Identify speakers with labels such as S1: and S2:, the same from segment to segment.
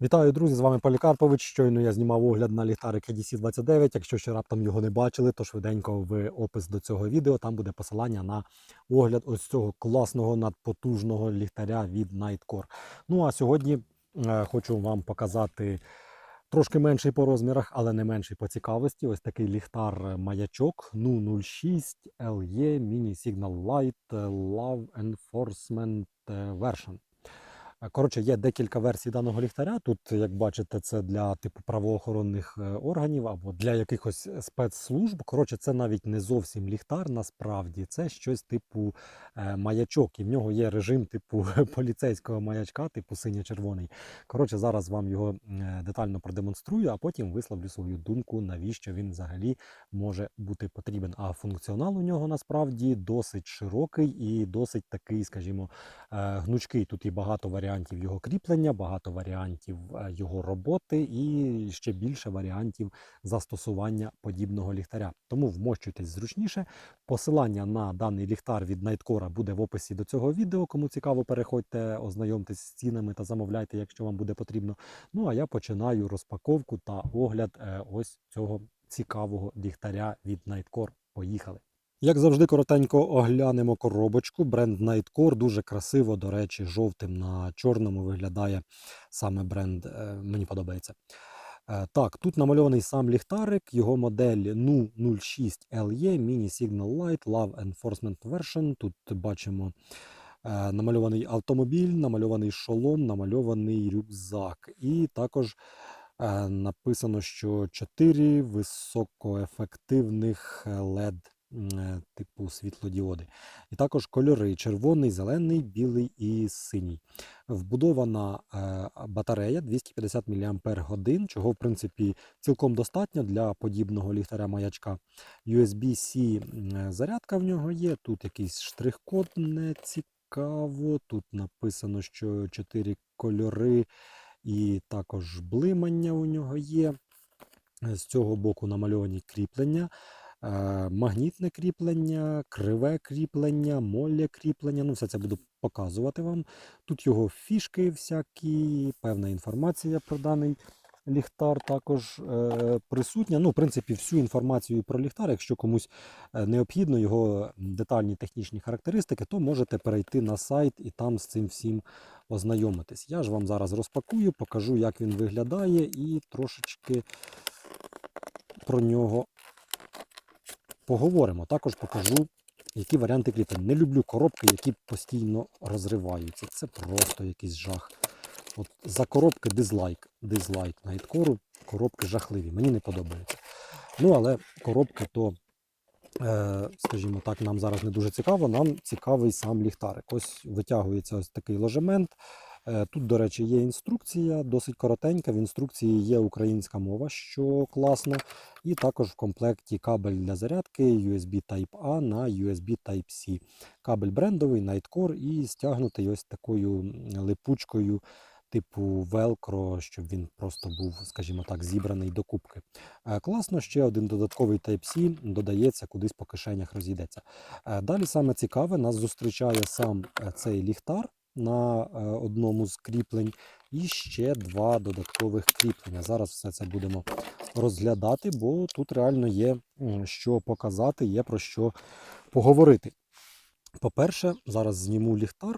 S1: Вітаю, друзі! З вами Полікарпович. Щойно я знімав огляд на ліхтарик EDC 29. Якщо ще раптом його не бачили, то швиденько в опис до цього відео там буде посилання на огляд ось цього класного надпотужного ліхтаря від Nightcore. Ну а сьогодні е, хочу вам показати трошки менший по розмірах, але не менший по цікавості. Ось такий ліхтар е, маячок Ну 06 LE Mini Signal Light е, Love Enforcement е, Version. Е, Коротше, є декілька версій даного ліхтаря. Тут, як бачите, це для типу правоохоронних е, органів або для якихось е, спецслужб. Коротше, це навіть не зовсім ліхтар, насправді це щось типу маячок. І в нього є режим типу поліцейського маячка, типу синьо-червоний. Коротше, зараз вам його детально продемонструю, а потім висловлю свою думку, навіщо він взагалі може бути потрібен. А функціонал у нього насправді досить широкий і досить такий, скажімо, гнучкий. Тут і багато варіантів його кріплення, багато варіантів е, його роботи і ще більше варіантів застосування подібного ліхтаря. Тому вмощуйтесь зручніше. Посилання на даний ліхтар від Nightcore буде в описі до цього відео. Кому цікаво, переходьте, ознайомтесь з цінами та замовляйте, якщо вам буде потрібно. Ну а я починаю розпаковку та огляд е, ось цього цікавого ліхтаря від Nightcore. Поїхали! Як завжди, коротенько оглянемо коробочку. Бренд Nightcore дуже красиво, до речі, жовтим на чорному виглядає саме бренд. е, Мені подобається. Е, Так, тут намальований сам ліхтарик, його модель NU 06 LE Mini Signal Light Love Enforcement Version. Тут бачимо е, намальований автомобіль, намальований шолом, намальований рюкзак. І також написано, що 4 високоефективних LED типу світлодіоди. І також кольори: червоний, зелений, білий і синій. Вбудована е, батарея 250 мАч, чого в принципі цілком достатньо для подібного ліхтаря маячка. USB-C зарядка в нього є. Тут якийсь штрих-код не цікаво. Тут написано, що 4 кольори і також блимання у нього є. З цього боку намальовані кріплення, е, магнітне кріплення, криве кріплення, молле кріплення. Ну, все це буду показувати вам. Тут його фішки всякі, певна інформація про даний ліхтар також е, присутня. Ну, в принципі, всю інформацію про ліхтар, якщо комусь е, необхідно його детальні технічні характеристики, то можете перейти на сайт і там з цим всім ознайомитись. Я ж вам зараз розпакую, покажу, як він виглядає, і трошечки про нього поговоримо. Також покажу, які варіанти кріплень. Не люблю коробки, які постійно розриваються. Це просто якийсь жах. От За коробки дизлайк. Дизлайк Найткору. Коробки жахливі. Мені не подобаються. Ну, але коробки то, е, скажімо так, нам зараз не дуже цікаво. Нам цікавий сам ліхтарик. Ось витягується ось такий ложемент. Е, Тут, до речі, є інструкція, досить коротенька. В інструкції є українська мова, що класно. І також в комплекті кабель для зарядки USB Type-A на USB Type-C. Кабель брендовий, Nightcore і стягнутий ось такою липучкою типу Velcro, щоб він просто був, скажімо так, зібраний до кубки. Е, Класно, ще один додатковий Type-C додається, кудись по кишенях розійдеться. Е, Далі саме цікаве, нас зустрічає сам цей ліхтар на е, одному з кріплень, і ще два додаткових кріплення. Зараз все це будемо розглядати, бо тут реально є що показати, є про що поговорити. По-перше, зараз зніму ліхтар,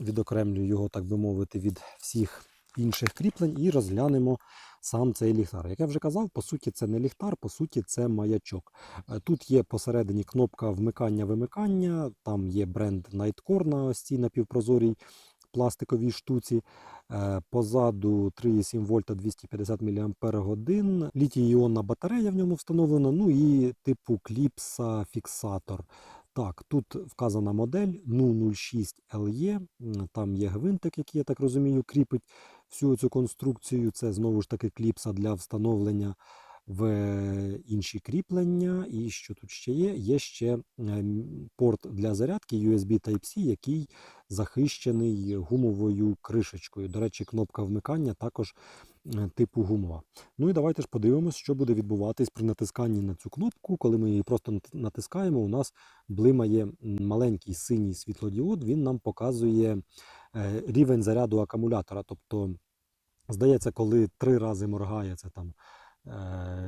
S1: відокремлю його, так би мовити, від всіх інших кріплень і розглянемо сам цей ліхтар. Як я вже казав, по суті, це не ліхтар, по суті, це маячок. Е, Тут є посередині кнопка вмикання-вимикання, там є бренд Nightcore на ось цій напівпрозорій пластиковій штуці. Е, Позаду 3,7 вольта 250 мАч, літій-іонна батарея в ньому встановлена, ну і типу кліпса фіксатор. Так, тут вказана модель Ну 06 LE, там є гвинтик, який, я так розумію, кріпить всю цю конструкцію. Це знову ж таки кліпса для встановлення в інші кріплення. І що тут ще є? Є ще порт для зарядки USB Type-C, який захищений гумовою кришечкою. До речі, кнопка вмикання також е, типу гумова. Ну і давайте ж подивимось, що буде відбуватись при натисканні на цю кнопку. Коли ми її просто натискаємо, у нас блимає маленький синій світлодіод. Він нам показує е, рівень заряду акумулятора. Тобто Здається, коли три рази моргає, це там е,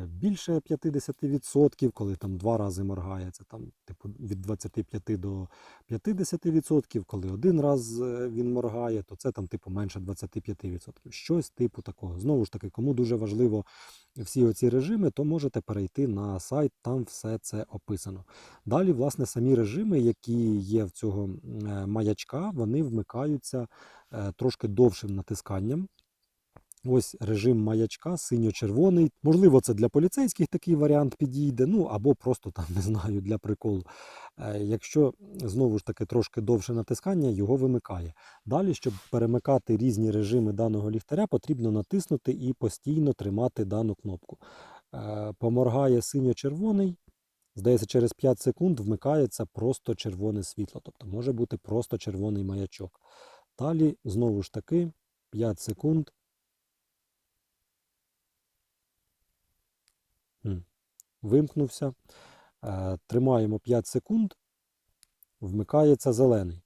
S1: більше 50%, коли там два рази моргає, це там типу від 25 до 50%, коли один раз е, він моргає, то це там типу менше 25%. Щось типу такого. Знову ж таки, кому дуже важливо всі оці режими, то можете перейти на сайт, там все це описано. Далі, власне, самі режими, які є в цього е, маячка, вони вмикаються е, трошки довшим натисканням. Ось режим маячка синьо-червоний. Можливо, це для поліцейських такий варіант підійде, ну або просто там не знаю для приколу. Е, Якщо знову ж таки трошки довше натискання, його вимикає. Далі, щоб перемикати різні режими даного ліхтаря, потрібно натиснути і постійно тримати дану кнопку. Е, Поморгає синьо-червоний. Здається, через 5 секунд вмикається просто червоне світло, тобто може бути просто червоний маячок. Далі, знову ж таки, 5 секунд. Вимкнувся. Е, Тримаємо 5 секунд. Вмикається зелений.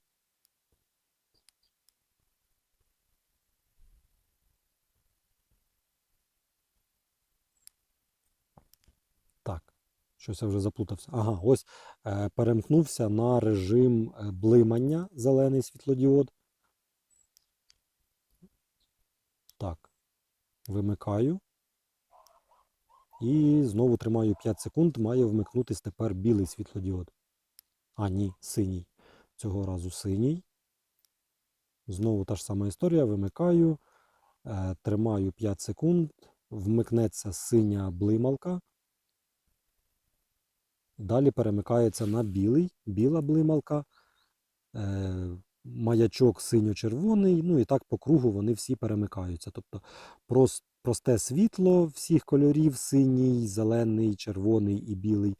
S1: Так, щось я вже заплутався. Ага, ось е, перемкнувся на режим е, блимання зелений світлодіод. Так, вимикаю. І знову тримаю 5 секунд, має вмикнутись тепер білий світлодіод. А, ні, синій. Цього разу синій. Знову та ж сама історія. Вимикаю, е, тримаю 5 секунд, вмикнеться синя блималка. Далі перемикається на білий, біла блималка, е, маячок синьо-червоний, ну і так по кругу вони всі перемикаються. Тобто прос- просте світло всіх кольорів: синій, зелений, червоний і білий,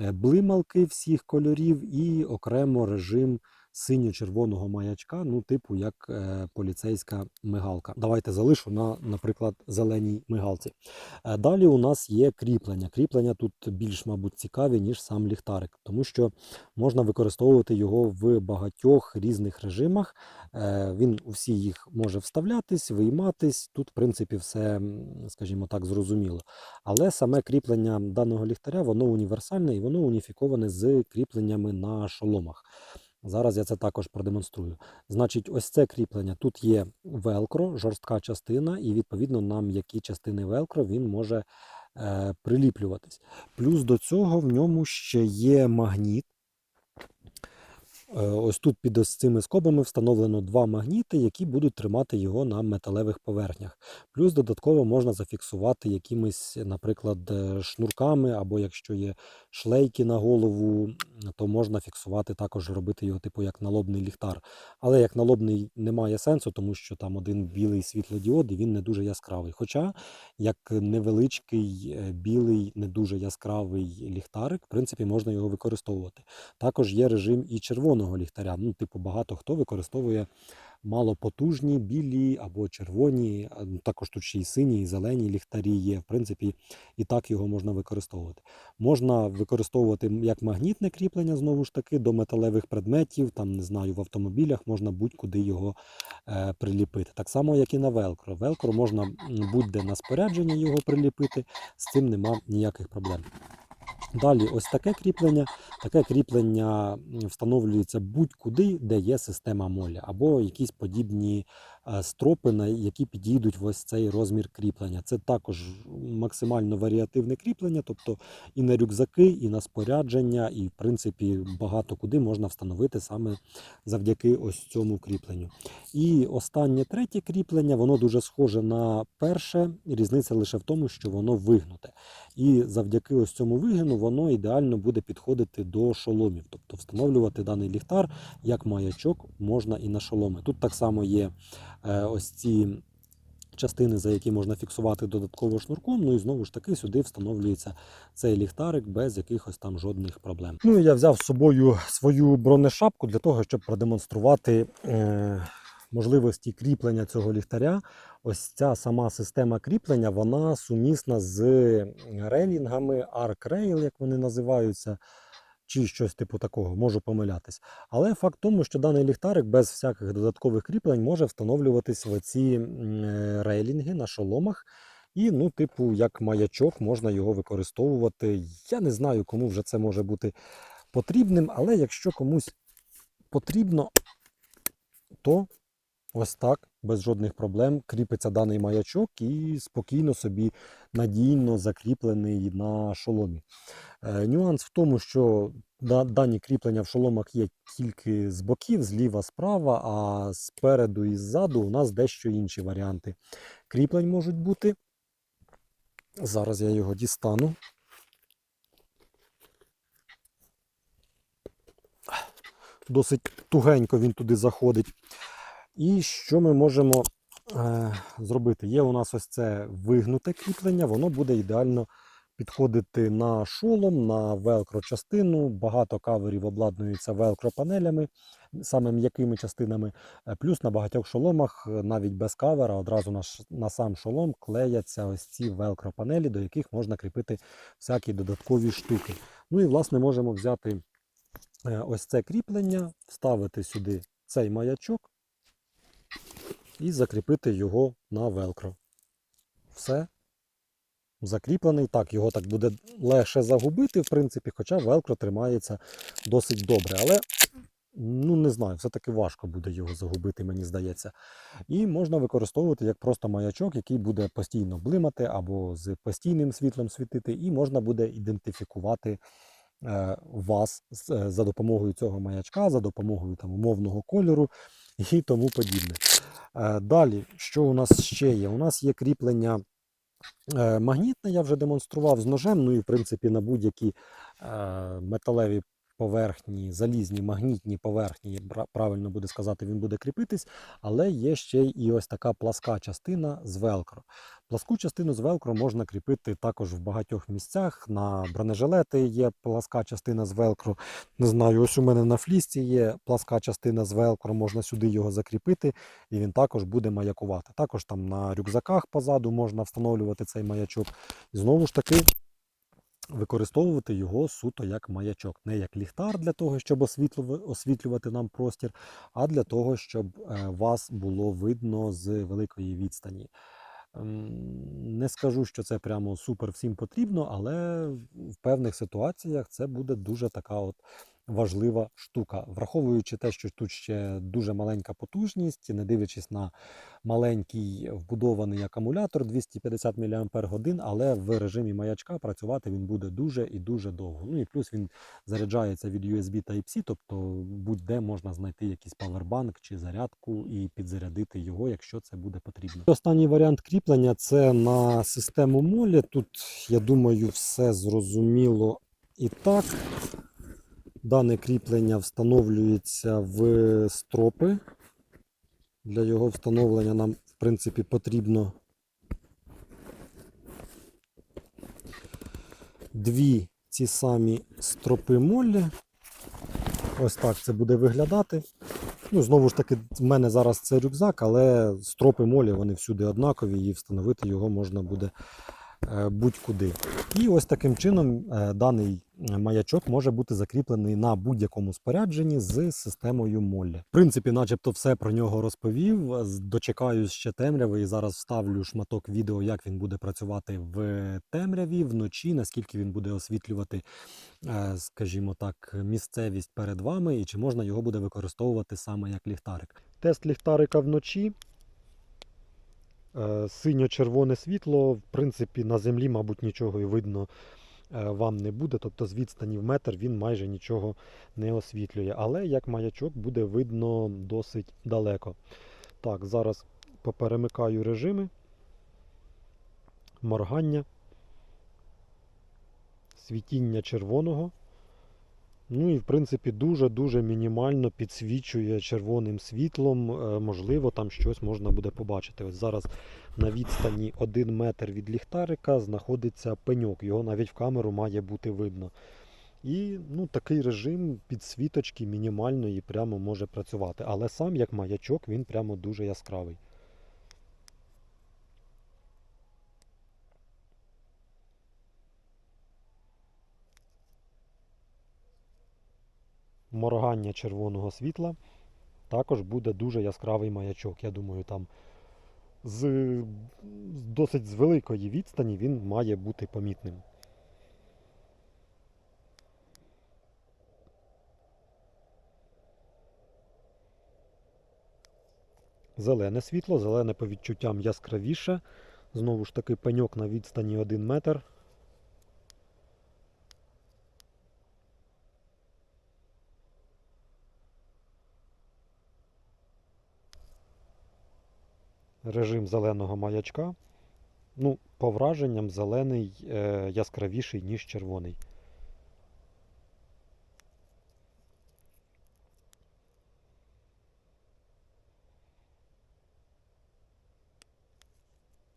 S1: е, блималки всіх кольорів і окремо режим синьо-червоного маячка, ну, типу як е, поліцейська мигалка. Давайте залишу на, наприклад, зеленій мигалці. Е, Далі у нас є кріплення. Кріплення тут більш, мабуть, цікаві, ніж сам ліхтарик, тому що можна використовувати його в багатьох різних режимах. Е, Він у всі їх може вставлятись, вийматись. Тут, в принципі, все, скажімо так, зрозуміло. Але саме кріплення даного ліхтаря, воно універсальне і воно уніфіковане з кріпленнями на шоломах. Зараз я це також продемонструю. Значить, ось це кріплення. Тут є велкро, жорстка частина, і відповідно на м'які частини велкро він може е, приліплюватись. Плюс до цього в ньому ще є магніт. Е, Ось тут під ось цими скобами встановлено два магніти, які будуть тримати його на металевих поверхнях. Плюс додатково можна зафіксувати якимись, наприклад, е, шнурками, або якщо є шлейки на голову, то можна фіксувати також, робити його типу як налобний ліхтар. Але як налобний немає сенсу, тому що там один білий світлодіод і він не дуже яскравий. Хоча як невеличкий е, білий, не дуже яскравий ліхтарик, в принципі, можна його використовувати. Також є режим і червоного ліхтаря. Ну, типу, багато хто використовує малопотужні, білі або червоні. ну, Також тут ще й сині, і зелені ліхтарі є. В принципі, і так його можна використовувати. Можна використовувати як магнітне кріплення, знову ж таки, до металевих предметів, там, не знаю, в автомобілях можна будь-куди його е, приліпити. Так само, як і на велкро. Велкро можна будь-де на спорядження його приліпити, з цим нема ніяких проблем. Далі, ось таке кріплення. Таке кріплення встановлюється будь-куди, де є система моля або якісь подібні стропи, на які підійдуть в ось цей розмір кріплення. Це також максимально варіативне кріплення, тобто і на рюкзаки, і на спорядження, і в принципі багато куди можна встановити саме завдяки ось цьому кріпленню. І останнє третє кріплення, воно дуже схоже на перше. Різниця лише в тому, що воно вигнуте. І завдяки ось цьому вигину воно ідеально буде підходити до шоломів. Тобто встановлювати даний ліхтар як маячок можна і на шоломи. Тут так само є е, ось ці частини, за які можна фіксувати додатково шнурком. Ну і знову ж таки сюди встановлюється цей ліхтарик без якихось там жодних проблем. Ну і я взяв з собою свою бронешапку для того, щоб продемонструвати. Е, Можливості кріплення цього ліхтаря, ось ця сама система кріплення, вона сумісна з рейлінгами, Arc Rail, як вони називаються. Чи щось типу такого, можу помилятись. Але факт в тому, що даний ліхтарик без всяких додаткових кріплень може встановлюватись в ці е, рейлінги на шоломах. І, ну, типу, як маячок, можна його використовувати. Я не знаю, кому вже це може бути потрібним, але якщо комусь потрібно, то ось так, без жодних проблем, кріпиться даний маячок і спокійно собі надійно закріплений на шоломі. Е, нюанс в тому, що дані кріплення в шоломах є тільки з боків, зліва, справа, а спереду і ззаду у нас дещо інші варіанти кріплень можуть бути. Зараз я його дістану. Досить тугенько він туди заходить. І що ми можемо е, зробити? Є у нас ось це вигнуте кріплення, воно буде ідеально підходити на шолом, на велкро частину. Багато каверів обладнуються велкро панелями, саме м'якими частинами. Е, Плюс на багатьох шоломах, е, навіть без кавера, одразу на, на сам шолом клеяться ось ці велкро панелі, до яких можна кріпити всякі додаткові штуки. Ну і власне можемо взяти е, ось це кріплення, вставити сюди цей маячок і закріпити його на велкро. Все. Закріплений. Так, його так буде легше загубити, в принципі, хоча велкро тримається досить добре. Але, ну не знаю, все-таки важко буде його загубити, мені здається. І можна використовувати як просто маячок, який буде постійно блимати або з постійним світлом світити, і можна буде ідентифікувати е, вас е, за допомогою цього маячка, за допомогою там, умовного кольору і тому подібне. Е, Далі, що у нас ще є? У нас є кріплення е, магнітне, я вже демонстрував з ножем, ну і в принципі на будь-які е, металеві поверхні, залізні, магнітні поверхні, правильно буде сказати, він буде кріпитись, але є ще і ось така пласка частина з велкро. Пласку частину з велкро можна кріпити також в багатьох місцях. На бронежилети є пласка частина з велкро. Не знаю, ось у мене на флісці є пласка частина з велкро, можна сюди його закріпити, і він також буде маякувати. Також там на рюкзаках позаду можна встановлювати цей маячок. І знову ж таки використовувати його суто як маячок, не як ліхтар для того, щоб освітлювати нам простір, а для того, щоб е, вас було видно з великої відстані. Ем, Не скажу, що це прямо супер всім потрібно, але в певних ситуаціях це буде дуже така от важлива штука. Враховуючи те, що тут ще дуже маленька потужність, не дивлячись на маленький вбудований акумулятор 250 мАч, але в режимі маячка працювати він буде дуже і дуже довго. Ну і плюс він заряджається від USB Type-C, тобто будь-де можна знайти якийсь павербанк чи зарядку і підзарядити його, якщо це буде потрібно. Останній варіант кріплення це на систему молі. Тут, я думаю, все зрозуміло і так. Дане кріплення встановлюється в стропи. Для його встановлення нам, в принципі, потрібно дві ці самі стропи моллі. Ось так це буде виглядати. Ну, знову ж таки, в мене зараз це рюкзак, але стропи молі вони всюди однакові, і встановити його можна буде е, будь-куди. І ось таким чином е, даний маячок може бути закріплений на будь-якому спорядженні з системою Моллі. В принципі, начебто, все про нього розповів. Дочекаюсь ще темряви і зараз вставлю шматок відео, як він буде працювати в темряві вночі, наскільки він буде освітлювати, е, скажімо так, місцевість перед вами, і чи можна його буде використовувати саме як ліхтарик. Тест ліхтарика вночі. Е, Синьо-червоне світло, в принципі, на землі, мабуть, нічого і видно вам не буде. Тобто з відстані в метр він майже нічого не освітлює. Але як маячок буде видно досить далеко. Так, зараз поперемикаю режими. Моргання. Світіння червоного. Ну і в принципі дуже-дуже мінімально підсвічує червоним світлом. Е, Можливо, там щось можна буде побачити. Ось зараз на відстані 1 метр від ліхтарика знаходиться пеньок. Його навіть в камеру має бути видно. І ну, такий режим підсвіточки мінімальної прямо може працювати. Але сам як маячок він прямо дуже яскравий. Моргання червоного світла також буде дуже яскравий маячок. Я думаю, там з, досить з великої відстані він має бути помітним. Зелене світло, зелене по відчуттям яскравіше. Знову ж таки пеньок на відстані 1 метр. Режим зеленого маячка. Ну, по враженням, зелений е, яскравіший, ніж червоний.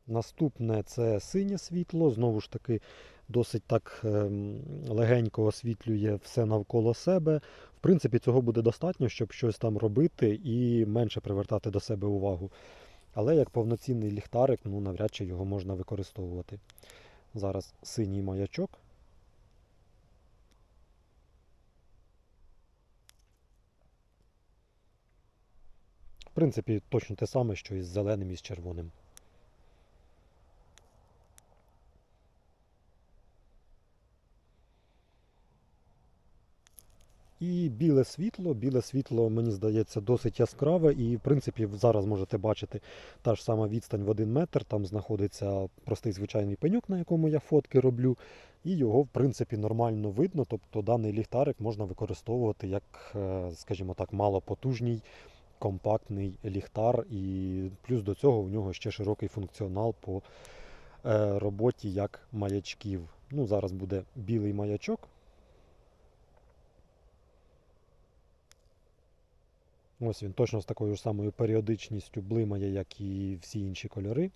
S1: Наступне це синє світло. Знову ж таки, досить так ем, легенько освітлює все навколо себе. В принципі, цього буде достатньо, щоб щось там робити і менше привертати до себе увагу. Але як повноцінний ліхтарик, ну навряд чи його можна використовувати. Зараз синій маячок. В принципі, точно те саме, що і з зеленим і з червоним. І біле світло. Біле світло, мені здається, досить яскраве. І, в принципі, зараз можете бачити та ж сама відстань в один метр. Там знаходиться простий звичайний пеньок, на якому я фотки роблю. І його, в принципі, нормально видно. Тобто даний ліхтарик можна використовувати як, е, скажімо так, малопотужній, компактний ліхтар. І плюс до цього у нього ще широкий функціонал по е, роботі як маячків. Ну, Зараз буде білий маячок. Ось він точно з такою ж самою періодичністю блимає, як і всі інші кольори.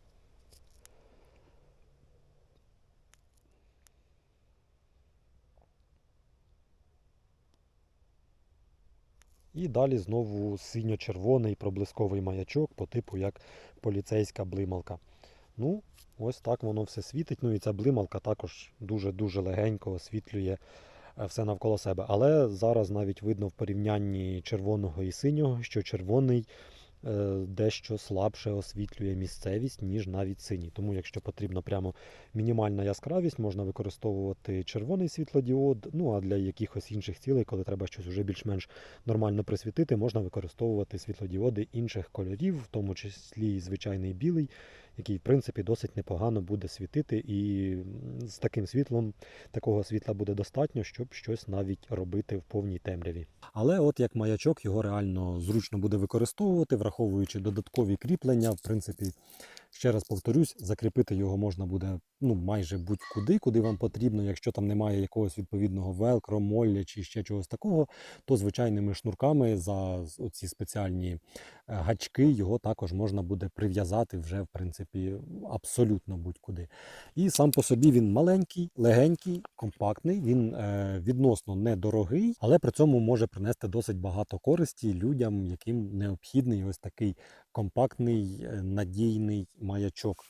S1: І далі знову синьо-червоний проблисковий маячок по типу як поліцейська блималка. Ну, ось так воно все світить. Ну і ця блималка також дуже-дуже легенько освітлює все навколо себе. Але зараз навіть видно в порівнянні червоного і синього, що червоний е, дещо слабше освітлює місцевість, ніж навіть синій. Тому, якщо потрібна прямо мінімальна яскравість, можна використовувати червоний світлодіод. Ну а для якихось інших цілей, коли треба щось вже більш-менш нормально присвітити, можна використовувати світлодіоди інших кольорів, в тому числі звичайний білий, який в принципі досить непогано буде світити, і з таким світлом такого світла буде достатньо, щоб щось навіть робити в повній темряві. Але от як маячок його реально зручно буде використовувати, враховуючи додаткові кріплення, в принципі. Ще раз повторюсь, закріпити його можна буде ну, майже будь-куди, куди вам потрібно. Якщо там немає якогось відповідного велкро, молля чи ще чогось такого, то звичайними шнурками за ці спеціальні е, гачки його також можна буде прив'язати вже, в принципі, абсолютно будь-куди. І сам по собі він маленький, легенький, компактний, він е, відносно недорогий, але при цьому може принести досить багато користі людям, яким необхідний ось такий компактний, е, надійний маячок.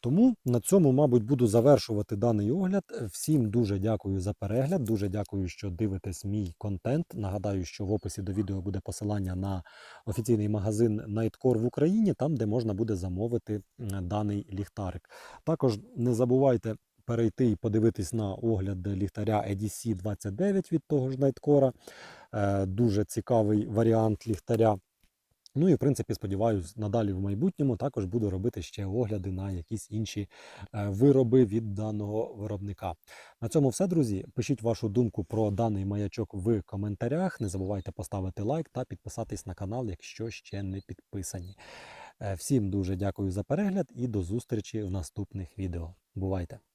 S1: Тому на цьому, мабуть, буду завершувати даний огляд. Всім дуже дякую за перегляд. Дуже дякую, що дивитесь мій контент. Нагадаю, що в описі до відео буде посилання на офіційний магазин Nightcore в Україні, там де можна буде замовити даний ліхтарик. Також не забувайте. Перейти і подивитись на огляд ліхтаря EDC 29 від того ж Nightcore. Е, Дуже цікавий варіант ліхтаря. Ну і в принципі, сподіваюся, надалі в майбутньому також буду робити ще огляди на якісь інші е, вироби від даного виробника. На цьому все, друзі. Пишіть вашу думку про даний маячок в коментарях. Не забувайте поставити лайк та підписатись на канал, якщо ще не підписані. Е, Всім дуже дякую за перегляд і до зустрічі в наступних відео. Бувайте!